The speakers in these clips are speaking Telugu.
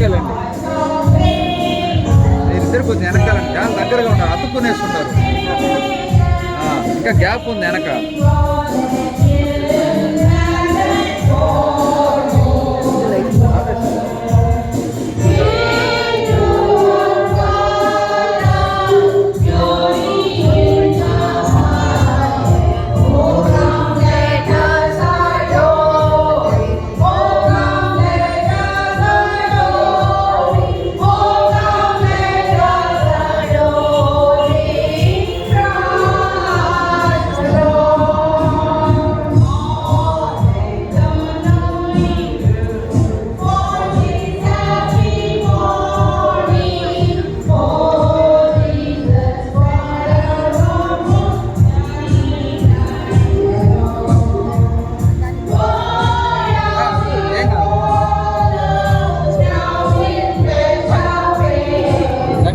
వెనకాలండి. మీరిద్దరు కొంచెం వెనకాలండి. చాలా దగ్గరగా ఉంటారు అతుక్కునేస్తుంటారు ఇంకా గ్యాప్ ఉంది వెనక.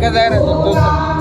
galera. Tô...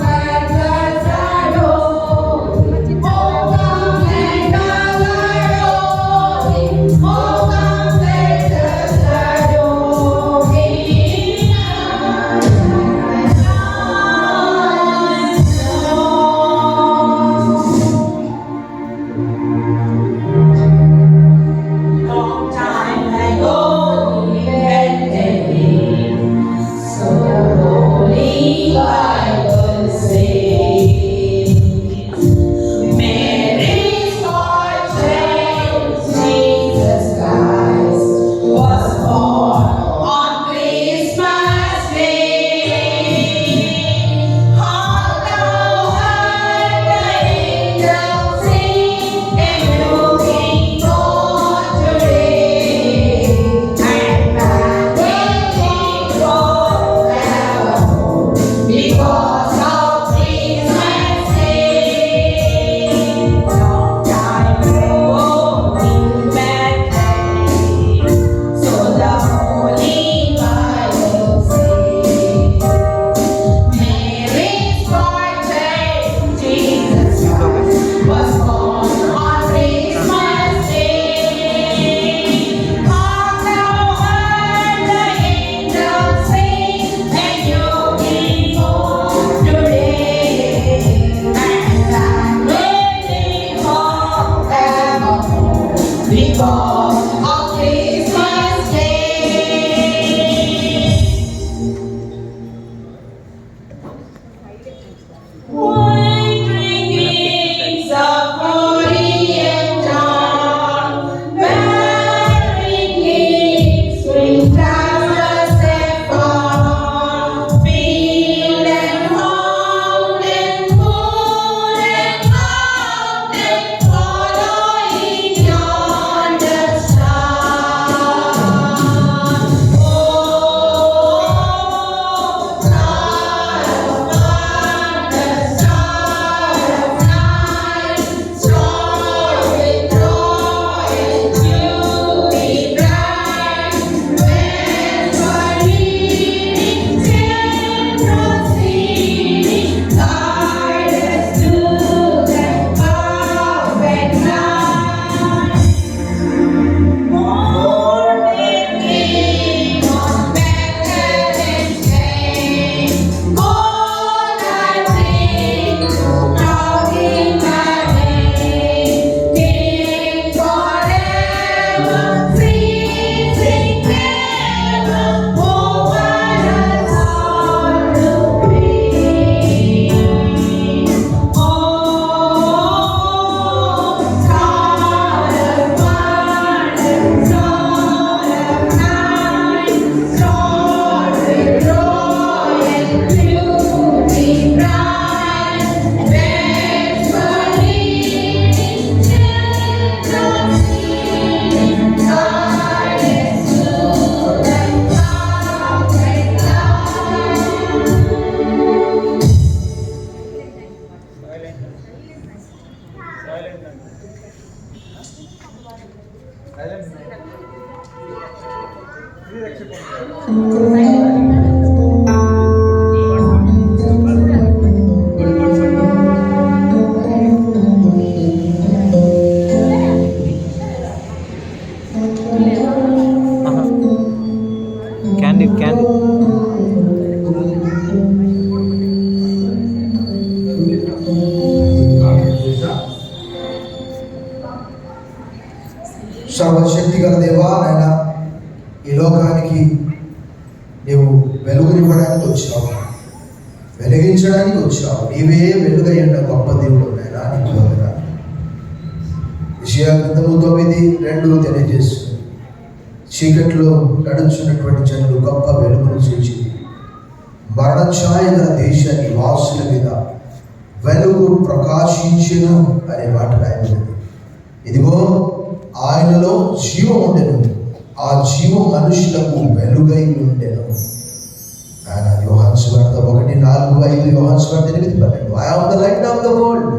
Thank. వెలుగునివ్వడానికి వచ్చావు వెలిగించడానికి వచ్చావు నీవే వెలుగై ఉన్న గొప్ప దేవుడు నాయన నీకు వందనాలు. యెషయా తొమ్మిది రెండు తెలియజేస్తుంది. చీకట్లో నడుచున్నటువంటి జనులు గొప్ప వెలుగును సూచింది. మరణ గల దేశాన్ని వాసుల మీద వెలుగు ప్రకాశించను అనే మాట రాయబడింది. ఇదిగో ఆయనలో జీవం ఉండెను. ఆ జీవం మనుషులకు వెలుగై ఉండెను. ఆయన యోహాన్ స్వార్థ ఒకటి నాలుగు ఐదు యోహాన్ స్వార్థ ఎనిమిది పన్నెండు. I am the light of the world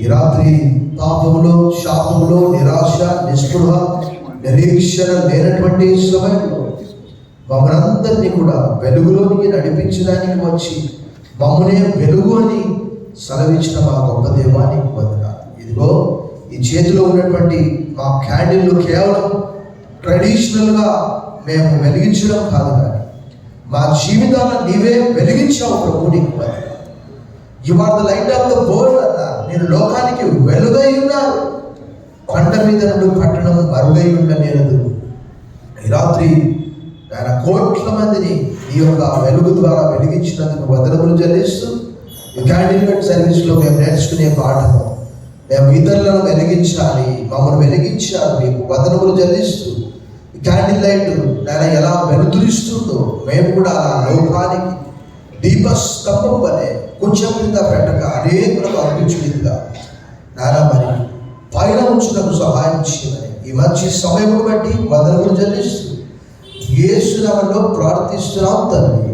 ఈ రాత్రి తాపములో శాపములో నిరాశ నిస్పృహ నిరీక్షణ లేనటువంటి సమయంలో మమ్మల్ందరినీ కూడా వెలుగులోనికి నడిపించడానికి వచ్చి మమ్మనే వెలుగు అని సెలవించిన మా గొప్ప దేవానికి వందనాలు. ఇదిగో ఈ చేతిలో ఉన్నటువంటి మా క్యాండిల్ కేవలం ట్రెడిషనల్గా మేము వెలిగించడం కాదు కానీ మా జీవితాలను నీవే వెలిగించావు ప్రభు నీకు వందనాలు you are the light of the board అన్న నేను లోకానికి వెలుగై ఉన్నారు కొండ మీద నుండి పట్టణం మరుగై ఉండలేదు ఈ రాత్రి ఆయన కోట్ల మందిని ఈ యొక్క వెలుగు ద్వారా వెలిగించినందుకు వదనములు చెల్లిస్తూ ఈ క్యాండిల్ సర్వీస్లో మేము నేర్చుకునే పాఠము మేము ఇతరులను వెలిగించాలి మమ్మల్ని వెలిగించాలి మీకు వదనములు చెల్లిస్తూ క్యాండిల్ లైట్ నేను ఎలా వెలుతురిస్తుందో మేము కూడా ఆ లోకానికి దీపస్తంభం వలె కొంచెం కింద పెట్టక అనేకులకు అర్పించుడిగా. నానా మరి పైన ఉంచుటకు సహాయం చేయమని. ఈ మంచి సమయం బట్టి వదనములు చెల్లిస్తూ యేసునామంలో ప్రార్థిస్తున్నాం తండ్రి